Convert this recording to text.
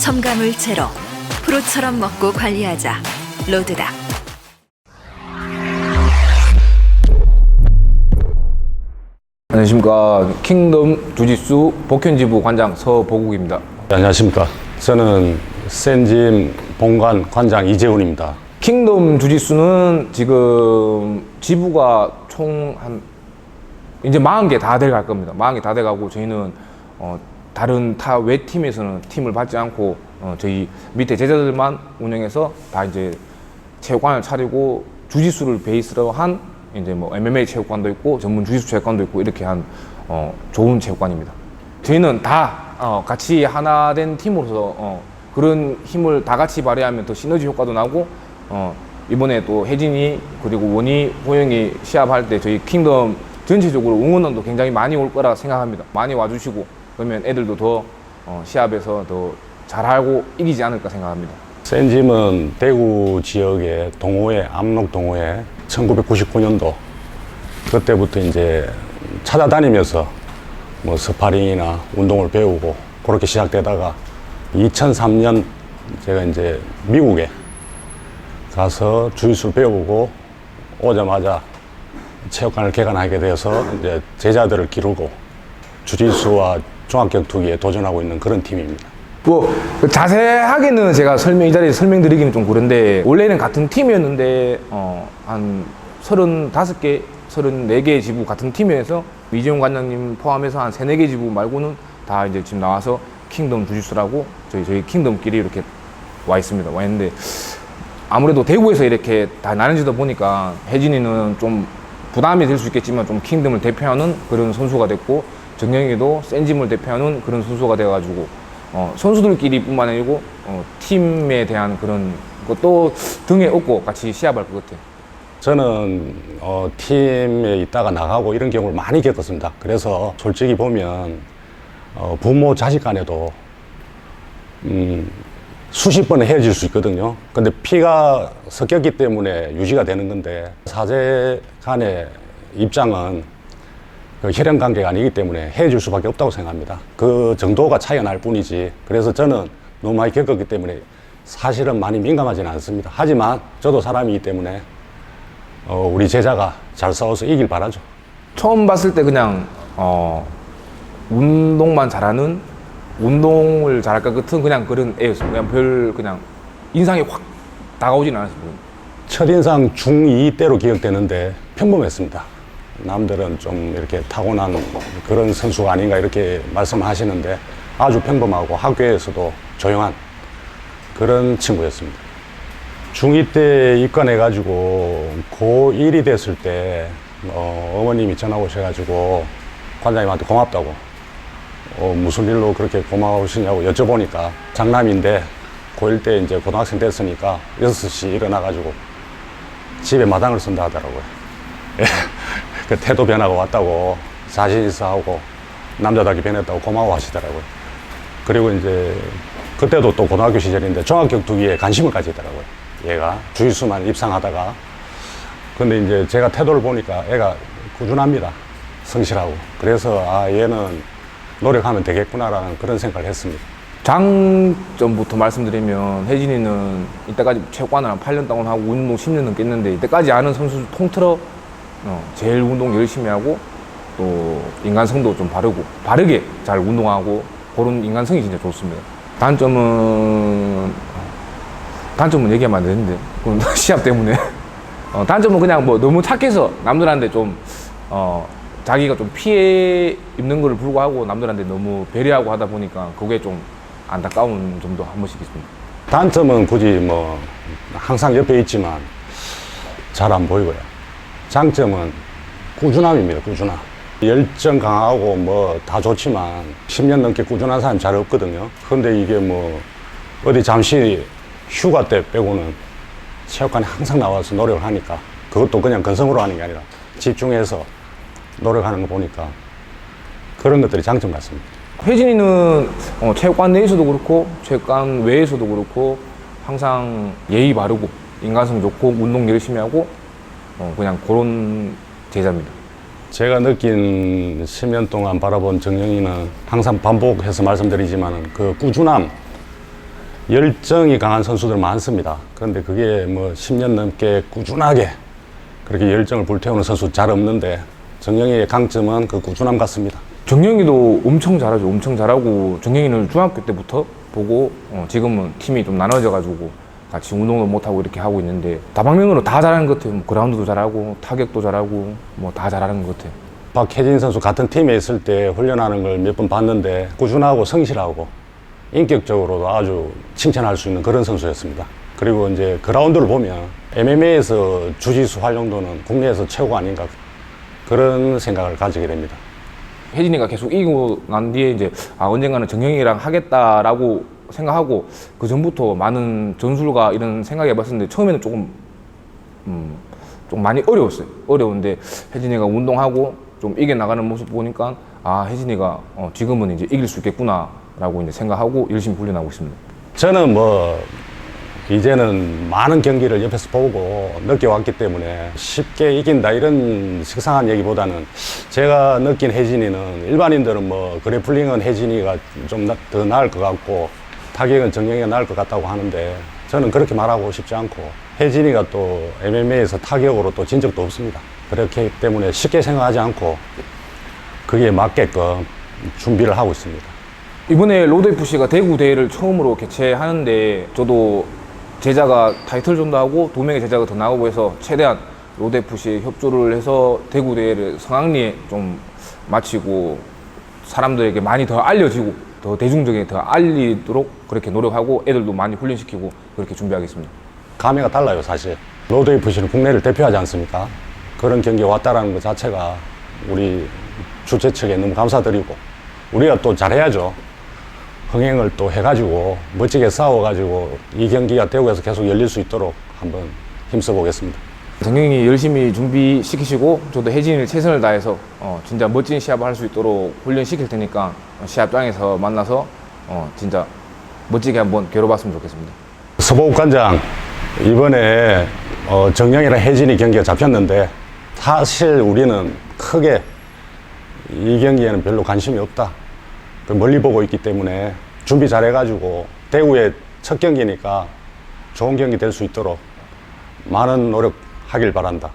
첨가물 제로 프로처럼 먹고 관리하자 로드닥 안녕하십니까 킹덤 주짓수 복현지부 관장 서보국입니다. 네, 안녕하십니까. 저는 센짐 본관 관장 이재훈입니다. 킹덤 주짓수는 지금 지부가 총 한 이제 40개 다 돼갈 겁니다. 40개 다 돼가고 저희는 어, 다른 타 외 팀에서는 팀을 받지 않고 어, 저희 밑에 제자들만 운영해서 다 이제 체육관을 차리고 주짓수를 베이스로 한 이제 뭐 MMA 체육관도 있고 전문 주짓수 체육관도 있고 이렇게 한 어, 좋은 체육관입니다. 저희는 다 어, 같이 하나 된 팀으로서 어, 그런 힘을 다 같이 발휘하면 더 시너지 효과도 나고 어, 이번에 또 혜진이 그리고 원희 호영이 시합할 때 저희 킹덤 전체적으로 응원원도 굉장히 많이 올 거라 생각합니다. 많이 와주시고 그러면 애들도 더 어, 시합에서 더 잘하고 이기지 않을까 생각합니다. 센짐은 대구 지역의 동호회, 압록 동호회 1999년도 그때부터 이제 찾아다니면서 뭐 스파링이나 운동을 배우고 그렇게 시작되다가 2003년 제가 이제 미국에 가서 주짓수를 배우고 오자마자 체육관을 개관하게 되어서 이제 제자들을 기르고 주짓수와 종합격 투기에 도전하고 있는 그런 팀입니다. 뭐 자세하게는 제가 설명 이 자리에서 설명드리기는 좀 그런데 원래는 같은 팀이었는데 어, 한 35개, 34개 지부 같은 팀에서 이재용 관장님 포함해서 한 3, 4개 지부 말고는 다 이제 지금 나와서 킹덤 주짓수라고 저희 저희 킹덤끼리 이렇게 와 있습니다. 와 있는데 아무래도 대구에서 이렇게 다 나눠지다 보니까 혜진이는 좀 부담이 될 수 있겠지만 좀 킹덤을 대표하는 그런 선수가 됐고 정영이도 센 짐을 대표하는 그런 선수가 돼가지고 어, 선수들끼리뿐만 아니고 어, 팀에 대한 그런 것도 등에 업고 같이 시합할 것 같아요. 저는 어, 팀에 있다가 나가고 이런 경우를 많이 겪었습니다. 그래서 솔직히 보면 어, 부모 자식 간에도 음, 수십 번에 헤어질 수 있거든요. 근데 피가 섞였기 때문에 유지가 되는 건데 사제 간의 입장은 그 혈연 관계가 아니기 때문에 헤어질 수밖에 없다고 생각합니다. 그 정도가 차이가 날 뿐이지. 그래서 저는 너무 많이 겪었기 때문에 사실은 많이 민감하지는 않습니다. 하지만 저도 사람이기 때문에 어, 우리 제자가 잘 싸워서 이길 바라죠. 처음 봤을 때 그냥 어, 운동만 잘하는 운동을 잘할 것 같은 그냥 그런 애였어요. 그냥 별 그냥 인상이 확 다가오진 않았어요. 첫인상 중2 때로 기억되는데 평범했습니다. 남들은 좀 이렇게 타고난 그런 선수가 아닌가 이렇게 말씀하시는데 아주 평범하고 학교에서도 조용한 그런 친구였습니다. 중2 때 입관해가지고 고1이 됐을 때 어, 어머님이 전화 오셔가지고 관장님한테 고맙다고 어, 무슨 일로 그렇게 고마우시냐고 여쭤보니까 장남인데 고1 때 이제 고등학생 됐으니까 6시 일어나가지고 집에 마당을 쓴다 하더라고요. 예. 그 태도 변화가 왔다고 자신 있어 하고 남자답게 변했다고 고마워 하시더라고요. 그리고 이제 그때도 또 고등학교 시절인데 종합격투기에 관심을 가지더라고요. 얘가 주짓수만 입상하다가 근데 이제 제가 태도를 보니까 애가 꾸준합니다. 성실하고. 그래서 아 얘는 노력하면 되겠구나라는 그런 생각을 했습니다. 장점부터 말씀드리면 혜진이는 이때까지 체육관을 한 8년 동안 하고 운동 10년 넘게 했는데 이때까지 아는 선수 통틀어 어, 제일 운동 열심히 하고 또 인간성도 좀 바르고 바르게 잘 운동하고 그런 인간성이 진짜 좋습니다. 단점은 단점은 얘기하면 안 되는데 그건 시합 때문에 어, 단점은 그냥 뭐 너무 착해서 남들한테 좀 어, 자기가 좀 피해 입는 걸 불구하고 남들한테 너무 배려하고 하다 보니까 그게 좀 안타까운 점도 한 번씩 있습니다. 단점은 굳이 뭐 항상 옆에 있지만 잘 안 보이고요. 장점은 꾸준함입니다. 꾸준함. 열정 강하고 뭐 다 좋지만 10년 넘게 꾸준한 사람 잘 없거든요. 근데 이게 뭐 어디 잠시 휴가 때 빼고는 체육관에 항상 나와서 노력을 하니까 그것도 그냥 근성으로 하는 게 아니라 집중해서 노력하는 거 보니까 그런 것들이 장점 같습니다. 혜진이는 어, 체육관 내에서도 그렇고 체육관 외에서도 그렇고 항상 예의 바르고 인간성 좋고 운동 열심히 하고 어, 그냥 그런 제자입니다. 제가 느낀 10년 동안 바라본 정영이는 항상 반복해서 말씀드리지만 그 꾸준함 열정이 강한 선수들 많습니다. 그런데 그게 뭐 10년 넘게 꾸준하게 그렇게 열정을 불태우는 선수 잘 없는데 정영이의 강점은 그 꾸준함 같습니다. 정영이도 엄청 잘하죠. 엄청 잘하고 정영이는 중학교 때부터 보고 어, 지금은 팀이 좀 나눠져 가지고 같이 운동도 못하고 이렇게 하고 있는데 다방면으로 다 잘하는 것 같아요. 뭐 그라운드도 잘하고 타격도 잘하고 뭐 다 잘하는 것 같아요. 박혜진 선수 같은 팀에 있을 때 훈련하는 걸 몇 번 봤는데 꾸준하고 성실하고 인격적으로도 아주 칭찬할 수 있는 그런 선수였습니다. 그리고 이제 그라운드를 보면 MMA에서 주짓수 활용도는 국내에서 최고 아닌가 그런 생각을 가지게 됩니다. 혜진이가 계속 이기고 난 뒤에 이제 아 언젠가는 정영이랑 하겠다라고 생각하고 그 전부터 많은 전술과 이런 생각이 해봤었는데 처음에는 조금 음, 좀 많이 어려웠어요. 어려운데 혜진이가 운동하고 좀 이겨 나가는 모습 보니까 아 혜진이가 어, 지금은 이제 이길 수 있겠구나라고 이제 생각하고 열심히 훈련하고 있습니다. 저는 뭐 이제는 많은 경기를 옆에서 보고 느껴왔기 때문에 쉽게 이긴다 이런 식상한 얘기보다는 제가 느낀 혜진이는 일반인들은 뭐 그래플링은 혜진이가 좀 더 나을 것 같고 타격은 정영이가 나을 것 같다고 하는데 저는 그렇게 말하고 싶지 않고 혜진이가 또 MMA에서 타격으로 또 진 적도 없습니다. 그렇기 때문에 쉽게 생각하지 않고 그게 맞게끔 준비를 하고 있습니다. 이번에 로드 FC가 대구 대회를 처음으로 개최하는데 저도 제자가 타이틀전도 하고 두 명의 제자가 더 나오고 해서 최대한 로드 FC에 협조를 해서 대구 대회를 성황리에 좀 마치고 사람들에게 많이 더 알려지고 더 대중적인 더 알리도록 그렇게 노력하고 애들도 많이 훈련시키고 그렇게 준비하겠습니다. 감회가 달라요, 사실. 로드 FC는 국내를 대표하지 않습니까? 그런 경기에 왔다라는 것 자체가 우리 주최 측에 너무 감사드리고 우리가 또 잘해야죠. 흥행을 또 해가지고 멋지게 싸워가지고 이 경기가 대구에서 계속 열릴 수 있도록 한번 힘써 보겠습니다. 정경이 열심히 준비시키시고 저도 혜진이를 최선을 다해서 어, 진짜 멋진 시합을 할 수 있도록 훈련시킬 테니까 어, 시합장에서 만나서 어, 진짜 멋지게 한번 겨뤄봤으면 좋겠습니다. 서보국관장 이번에 어, 정영이랑 혜진이 경기가 잡혔는데 사실 우리는 크게 이 경기에는 별로 관심이 없다. 그 멀리 보고 있기 때문에 준비 잘 해가지고 대구의 첫 경기니까 좋은 경기 될 수 있도록 많은 노력 하길 바란다.